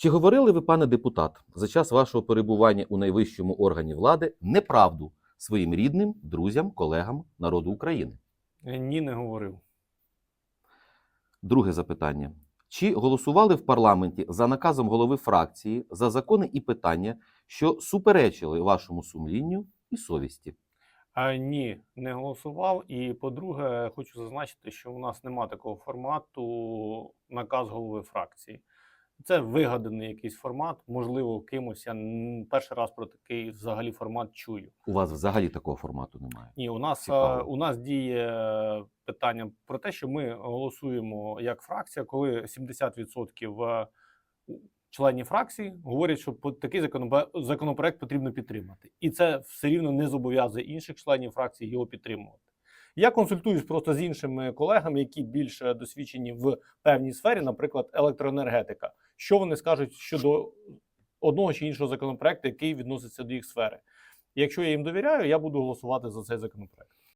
Чи говорили ви, пане депутат, за час вашого перебування у найвищому органі влади неправду своїм рідним, друзям, колегам народу України? Е, Ні, не говорив. Друге запитання. Чи голосували в парламенті за наказом голови фракції за закони і питання, що суперечили вашому сумлінню і совісті? А, ні, не голосував. І по-друге, хочу зазначити, що у нас нема такого формату наказ голови фракції. Це вигаданий якийсь формат. Можливо, кимось я перший раз про такий взагалі формат чую. У вас взагалі такого формату немає. Ні, у нас Цікаво. е, у нас діє е, питання про те, що ми голосуємо як фракція, коли 70% е, членів фракції говорять, що такий законопроект потрібно підтримати, і це все рівно не зобов'язує інших членів фракції його підтримувати. Я консультуюсь просто з іншими колегами, які більш досвідчені в певній сфері, наприклад, електроенергетика. Що вони скажуть щодо одного чи іншого законопроекту, який відноситься до їх сфери. Якщо я їм довіряю, я буду голосувати за цей законопроект.